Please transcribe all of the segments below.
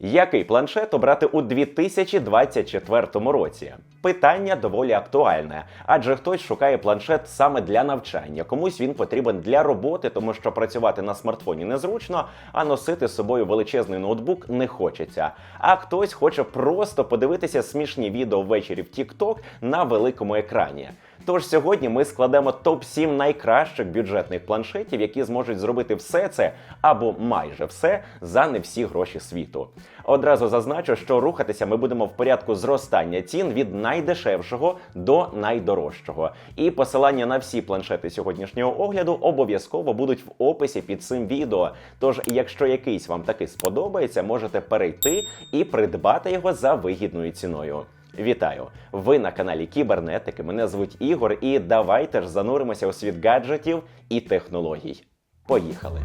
Який планшет обрати у 2024 році? Питання доволі актуальне, адже хтось шукає планшет саме для навчання, комусь він потрібен для роботи, тому що працювати на смартфоні незручно, а носити з собою величезний ноутбук не хочеться. А хтось хоче просто подивитися смішні відео ввечері в TikTok на великому екрані. Тож сьогодні ми складемо топ 7 найкращих бюджетних планшетів, які зможуть зробити все це або майже все за не всі гроші світу. Одразу зазначу, що рухатися ми будемо в порядку зростання цін від найдешевшого до найдорожчого. І посилання на всі планшети сьогоднішнього огляду обов'язково будуть в описі під цим відео. Тож, якщо якийсь вам таки сподобається, можете перейти і придбати його за вигідною ціною. Вітаю! Ви на каналі Кібернетики. Мене звуть Ігор, і давайте ж зануримося у світ гаджетів і технологій. Поїхали!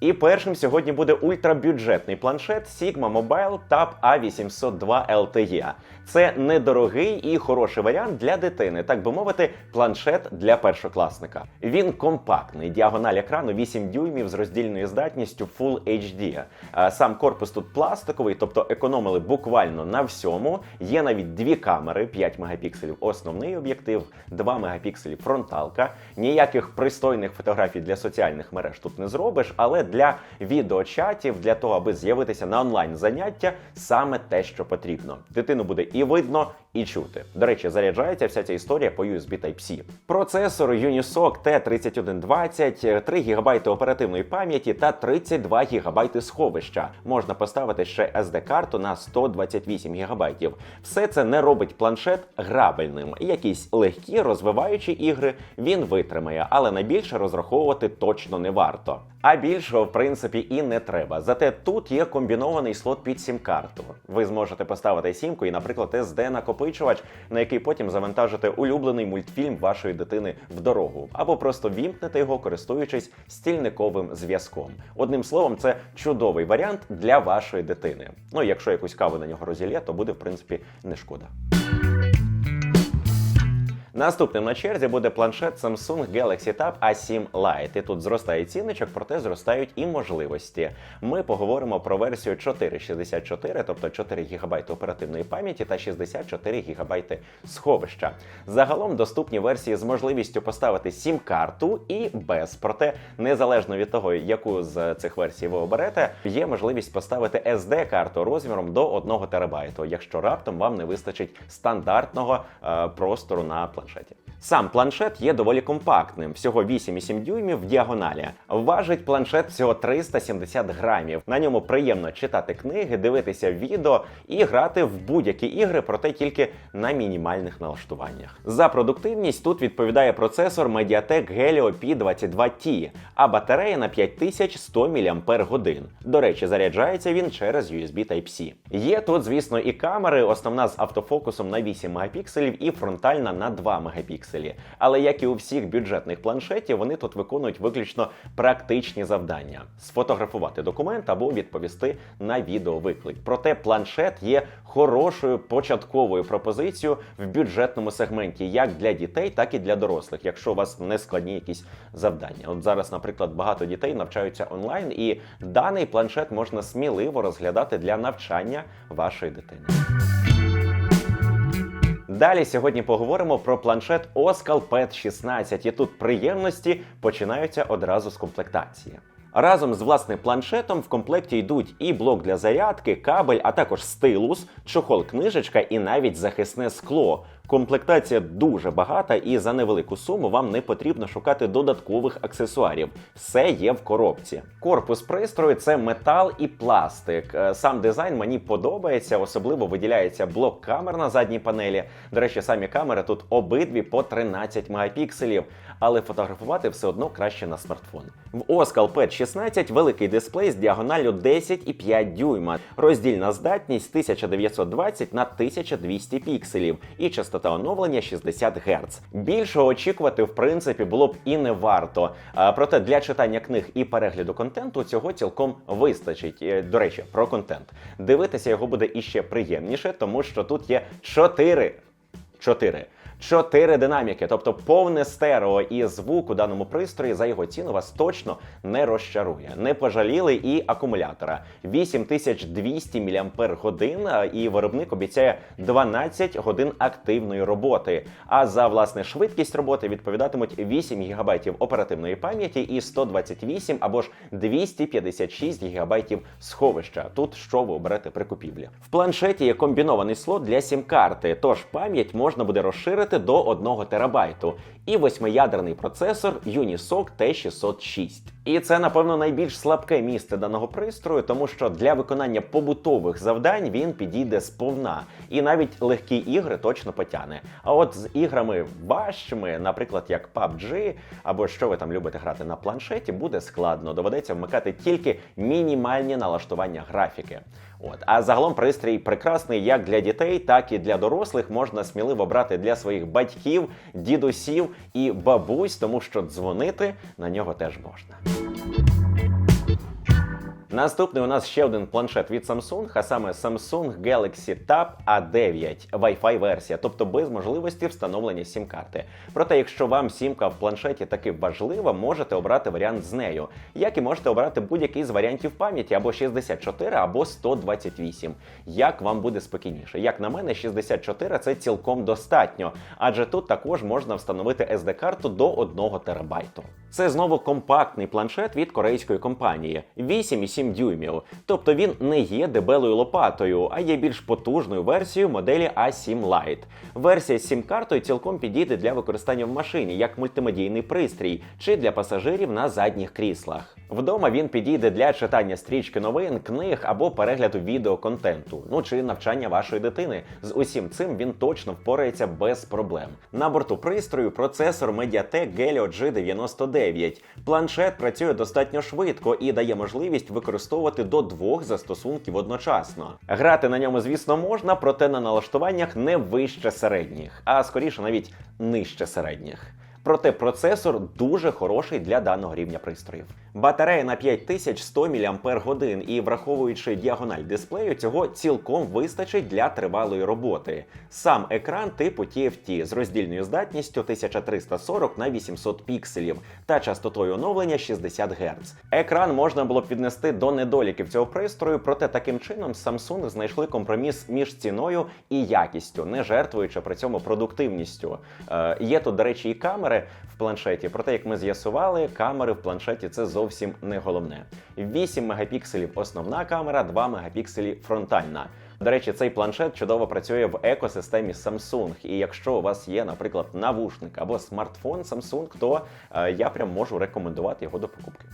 І першим сьогодні буде ультрабюджетний планшет Sigma Mobile Tab A802 LTE. Це недорогий і хороший варіант для дитини, так би мовити, планшет для першокласника. Він компактний, діагональ екрану 8 дюймів з роздільною здатністю Full HD. Сам корпус тут пластиковий, тобто економили буквально на всьому. Є навіть дві камери, 5 мегапікселів основний об'єктив, 2 мегапікселі фронталка. Ніяких пристойних фотографій для соціальних мереж тут не зробиш, але для відеочатів, для того, аби з'явитися на онлайн заняття, саме те, що потрібно. Дитину буде і видно, і чути. До речі, заряджається вся ця історія по USB Type-C. Процесор Unisoc T3120, 3 ГБ оперативної пам'яті та 32 ГБ сховища. Можна поставити ще SD-карту на 128 ГБ. Все це не робить планшет грабельним. Якісь легкі розвиваючі ігри він витримає, але на більше розраховувати точно не варто. А більшого, в принципі, і не треба. Зате тут є комбінований слот під сім-карту. Ви зможете поставити сімку і, наприклад, SD-накопичувач, на який потім завантажите улюблений мультфільм вашої дитини в дорогу, або просто вімкнете його, користуючись стільниковим зв'язком. Одним словом, це чудовий варіант для вашої дитини. Ну, якщо якусь каву на нього розілє, то буде в принципі не шкода. Наступним на черзі буде планшет Samsung Galaxy Tab A7 Lite. І тут зростає цінничок, проте зростають і можливості. Ми поговоримо про версію 464, тобто 4 ГБ оперативної пам'яті та 64 ГБ сховища. Загалом доступні версії з можливістю поставити сім-карту і без. Проте, незалежно від того, яку з цих версій ви оберете, є можливість поставити SD-карту розміром до 1 ТБ, якщо раптом вам не вистачить стандартного е, простору на планшеті планшеті. Сам планшет є доволі компактним, всього 8,7 дюймів в діагоналі. Важить планшет всього 370 грамів. На ньому приємно читати книги, дивитися відео і грати в будь-які ігри, проте тільки на мінімальних налаштуваннях. За продуктивність тут відповідає процесор Mediatek Helio P22T, а батарея на 5100 мАч. До речі, заряджається він через USB Type-C. Є тут, звісно, і камери, основна з автофокусом на 8 мегапікселів і фронтальна на 2 мегапікселі. Але як і у всіх бюджетних планшетів, вони тут виконують виключно практичні завдання: сфотографувати документ або відповісти на відеовиклик. Проте планшет є хорошою початковою пропозицією в бюджетному сегменті, як для дітей, так і для дорослих, якщо у вас не складні якісь завдання. От зараз, наприклад, багато дітей навчаються онлайн, і даний планшет можна сміливо розглядати для навчання вашої дитини. Далі сьогодні поговоримо про планшет Oskal Pad 16, і тут приємності починаються одразу з комплектації. Разом з власним планшетом в комплекті йдуть і блок для зарядки, кабель, а також стилус, чохол, книжечка і навіть захисне скло. Комплектація дуже багата, і за невелику суму вам не потрібно шукати додаткових аксесуарів. Все є в коробці. Корпус пристрою це метал і пластик. Е, Сам дизайн мені подобається, особливо виділяється блок камер на задній панелі. До речі, самі камери тут обидві по 13 мегапікселів, але фотографувати все одно краще на смартфон. В Oskal Pad 16 великий дисплей з діагоналлю 10,5 дюйма, роздільна здатність 1920 на 1200 пікселів і частота оновлення 60 Гц. Більшого очікувати, в принципі, було б і не варто. А, Проте для читання книг і перегляду контенту цього цілком вистачить. Е, До речі, про контент. Дивитися його буде іще приємніше, тому що тут є 4 4 Чотири динаміки, тобто повне стерео і звук у даному пристрої за його ціну вас точно не розчарує. Не пожаліли і акумулятора 8200 мАч, і виробник обіцяє 12 годин активної роботи. А за власне швидкість роботи відповідатимуть 8 ГБ оперативної пам'яті і 128 або ж 256 ГБ сховища. Тут що ви оберете при купівлі. В планшеті є комбінований слот для сім-карти, тож пам'ять можна буде розширити до 1 терабайту. І восьмиядерний процесор Unisoc T606. І це, напевно, найбільш слабке місце даного пристрою, тому що для виконання побутових завдань він підійде сповна, і навіть легкі ігри точно потягне. А от з іграми важчими, наприклад, як PUBG, або що ви там любите грати на планшеті, буде складно. Доведеться вмикати тільки мінімальні налаштування графіки. От а загалом пристрій прекрасний як для дітей, так і для дорослих. Можна сміливо брати для своїх батьків, дідусів і бабусь, тому що дзвонити на нього теж можна. Наступний у нас ще один планшет від Samsung, а саме Samsung Galaxy Tab A9 Wi-Fi версія, тобто без можливості встановлення сім-карти. Проте, якщо вам сімка в планшеті таки важлива, можете обрати варіант з нею, як і можете обрати будь-який з варіантів пам'яті або 64, або 128. Як вам буде спокійніше? Як на мене, 64 це цілком достатньо, адже тут також можна встановити SD-карту до 1 терабайту. Це знову компактний планшет від корейської компанії 8,7 дюймів. Тобто він не є дебелою лопатою, а є більш потужною версією моделі A7 Lite. Версія з сім-картою цілком підійде для використання в машині як мультимедійний пристрій чи для пасажирів на задніх кріслах. Вдома він підійде для читання стрічки новин, книг або перегляду відеоконтенту, ну чи навчання вашої дитини. З усім цим він точно впорається без проблем. На борту пристрою процесор Mediatek Helio G99. Планшет працює достатньо швидко і дає можливість використовувати до двох застосунків одночасно. Грати на ньому, звісно, можна, проте на налаштуваннях не вище середніх, а скоріше навіть нижче середніх. Проте процесор дуже хороший для даного рівня пристроїв. Батарея на 5100 мАч і враховуючи діагональ дисплею, цього цілком вистачить для тривалої роботи. Сам екран типу TFT з роздільною здатністю 1340 на 800 пікселів та частотою оновлення 60 Гц. Екран можна було б віднести до недоліків цього пристрою, проте таким чином Samsung знайшли компроміс між ціною і якістю, не жертвуючи при цьому продуктивністю. Е, є тут, до речі, і камери в планшеті, проте, як ми з'ясували, камери в планшеті це зовсім не головне. 8 мегапікселів основна камера, 2 мегапікселі фронтальна. До речі, цей планшет чудово працює в екосистемі Samsung. І якщо у вас є, наприклад, навушник або смартфон Samsung, то е, я прям можу рекомендувати його до покупки.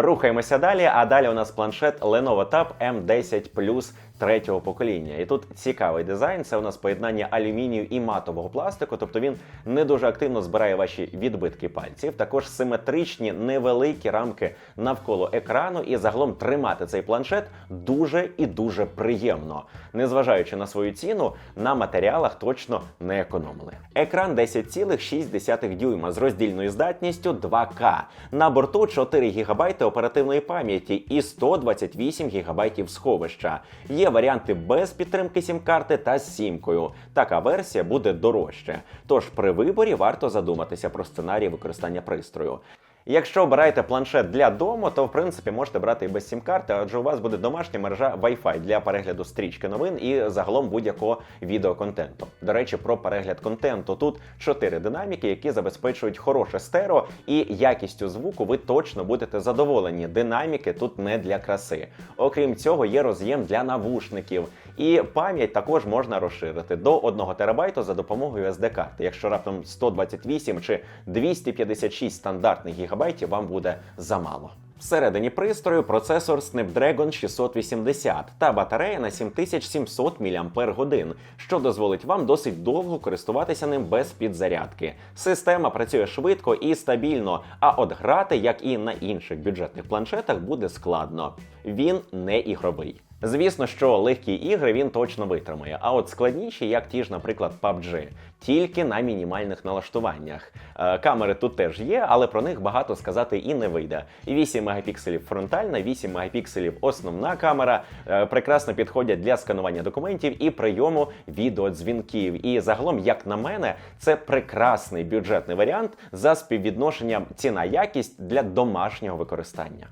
Рухаємося далі. А далі у нас планшет Lenovo Tab M10 Plus третього покоління. І тут цікавий дизайн. Це у нас поєднання алюмінію і матового пластику, тобто він не дуже активно збирає ваші відбитки пальців. Також симетричні невеликі рамки навколо екрану, і загалом тримати цей планшет дуже і дуже приємно. Незважаючи на свою ціну, на матеріалах точно не економили. Екран 10,6 дюйма з роздільною здатністю 2К. На борту 4 ГБ оперативної пам'яті і 128 ГБ сховища. Є варіанти без підтримки сім-карти та з сімкою. Така версія буде дорожче. Тож при виборі варто задуматися про сценарій використання пристрою. Якщо обираєте планшет для дому, то в принципі можете брати і без сім-карти, адже у вас буде домашня мережа Wi-Fi для перегляду стрічки новин і загалом будь-якого відеоконтенту. До речі, про перегляд контенту тут чотири динаміки, які забезпечують хороше стерео, і якістю звуку ви точно будете задоволені. Динаміки тут не для краси. Окрім цього, є роз'єм для навушників. І пам'ять також можна розширити до 1 терабайту за допомогою SD-карти. Якщо раптом 128 чи 256 стандартних гігабайтів вам буде замало. Всередині пристрою процесор Snapdragon 680 та батарея на 7700 мАч, що дозволить вам досить довго користуватися ним без підзарядки. Система працює швидко і стабільно, а от грати, як і на інших бюджетних планшетах, буде складно. Він не ігровий. Звісно, що легкі ігри він точно витримає, а от складніші, як ті ж, наприклад, PUBG, тільки на мінімальних налаштуваннях. Е, Камери тут теж є, але про них багато сказати і не вийде. 8 мегапікселів фронтальна, 8 мегапікселів основна камера е, прекрасно підходять для сканування документів і прийому відеодзвінків. І загалом, як на мене, це прекрасний бюджетний варіант за співвідношенням ціна-якість для домашнього використання.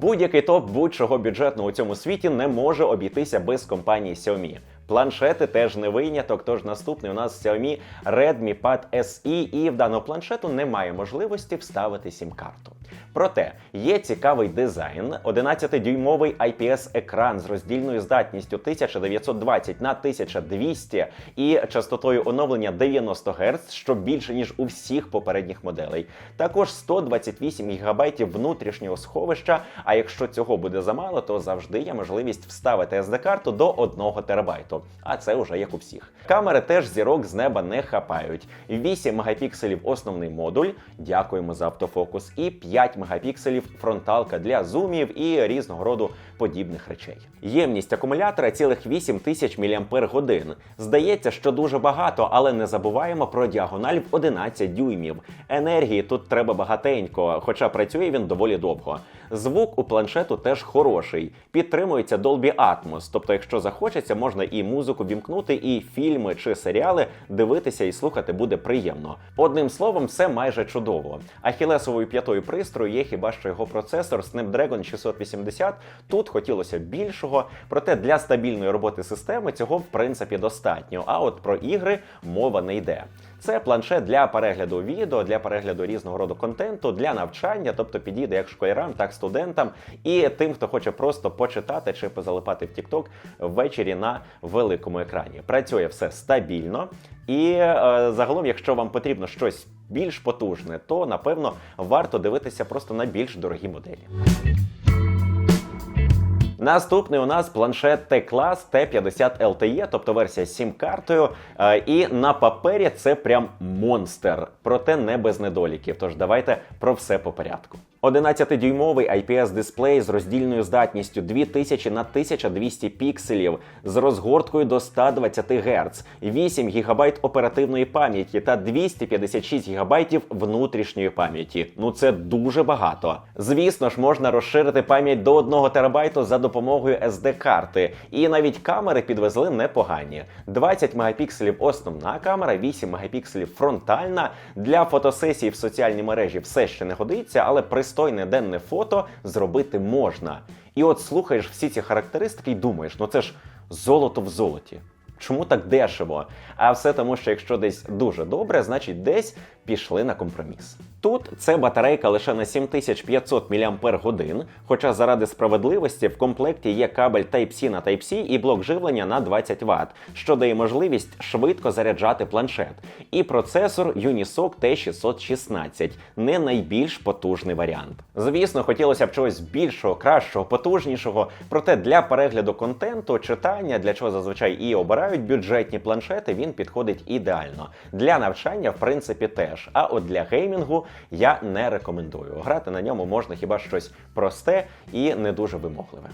Будь-який топ будь-чого бюджетного у цьому світі не може обійтися без компанії Xiaomi. Планшети теж не виняток. Тож наступний у нас Xiaomi Redmi Pad SE, і в даного планшету немає можливості вставити сім-карту. Проте є цікавий дизайн, 11-дюймовий IPS-екран з роздільною здатністю 1920 на 1200 і частотою оновлення 90 Гц, що більше ніж у всіх попередніх моделей. Також 128 ГБ внутрішнього сховища. А якщо цього буде замало, то завжди є можливість вставити SD-карту до 1 терабайту. А це вже як у всіх. Камери теж зірок з неба не хапають. 8 мегапікселів основний модуль. Дякуємо за автофокус. І 5 мегапікселів фронталка для зумів і різного роду подібних речей. Ємність акумулятора цілих 8 тисяч мАч. Здається, що дуже багато, але не забуваємо про діагональ в 11 дюймів. Енергії тут треба багатенько, хоча працює він доволі довго. Звук у планшету теж хороший, підтримується Dolby Atmos, тобто, якщо захочеться, можна і музику вімкнути, і фільми чи серіали дивитися і слухати буде приємно. Одним словом, все майже чудово. Ахілесовою п'ятою пристрою є хіба що його процесор Snapdragon 680. Тут хотілося більшого, проте для стабільної роботи системи цього в принципі достатньо. А от про ігри мова не йде. Це планшет для перегляду відео, для перегляду різного роду контенту, для навчання, тобто підійде як школярам, так студентам, і тим, хто хоче просто почитати чи позалипати в TikTok ввечері на великому екрані. Працює все стабільно, і е, загалом, якщо вам потрібно щось більш потужне, то напевно варто дивитися просто на більш дорогі моделі. Наступний у нас планшет T-Class T50 LTE, тобто версія з сім-картою. Е, І на папері це прям монстр, проте не без недоліків. Тож давайте про все по порядку. 11-дюймовий IPS-дисплей з роздільною здатністю 2000 на 1200 пікселів з розгорткою до 120 Гц, 8 ГБ оперативної пам'яті та 256 ГБ внутрішньої пам'яті. Ну це дуже багато. Звісно ж, можна розширити пам'ять до 1 ТБ за допомогою SD-карти. І навіть камери підвезли непогані. 20 мегапікселів основна камера, 8 мегапікселів фронтальна. Для фотосесій в соціальній мережі все ще не годиться, але пристойне денне фото зробити можна. І от слухаєш всі ці характеристики і думаєш, ну це ж золото в золоті. Чому так дешево? А все тому, що якщо десь дуже добре, значить десь пішли на компроміс. Тут це батарейка лише на 7500 мАч, хоча заради справедливості в комплекті є кабель Type-C на Type-C і блок живлення на 20 Вт, що дає можливість швидко заряджати планшет. І процесор Unisoc T616 не найбільш потужний варіант. Звісно, хотілося б чогось більшого, кращого, потужнішого, проте для перегляду контенту, читання, для чого зазвичай і обирають бюджетні планшети, він підходить ідеально. Для навчання, в принципі, теж. А от для геймінгу я не рекомендую. Грати на ньому можна хіба щось просте і не дуже вимогливе.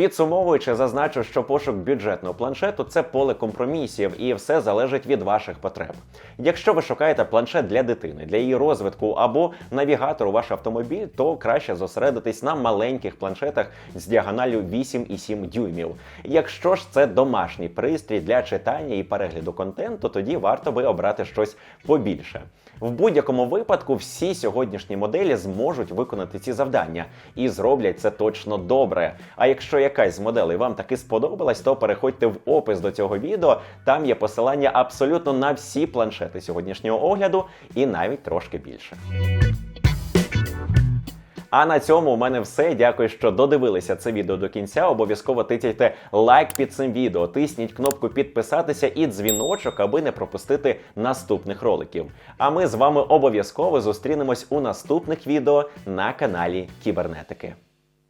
Підсумовуючи, зазначу, що пошук бюджетного планшету це поле компромісів, і все залежить від ваших потреб. Якщо ви шукаєте планшет для дитини, для її розвитку або навігатор у ваш автомобіль, то краще зосередитись на маленьких планшетах з діагоналю 8,7 дюймів. Якщо ж це домашній пристрій для читання і перегляду контенту, тоді варто би обрати щось побільше. В будь-якому випадку всі сьогоднішні моделі зможуть виконати ці завдання і зроблять це точно добре. А якщо якась з моделей вам таки сподобалась, то переходьте в опис до цього відео. Там є посилання абсолютно на всі планшети сьогоднішнього огляду і навіть трошки більше. А на цьому у мене все. Дякую, що додивилися це відео до кінця. Обов'язково тицяйте лайк під цим відео, тисніть кнопку підписатися і дзвіночок, аби не пропустити наступних роликів. А ми з вами обов'язково зустрінемось у наступних відео на каналі Кібернетики.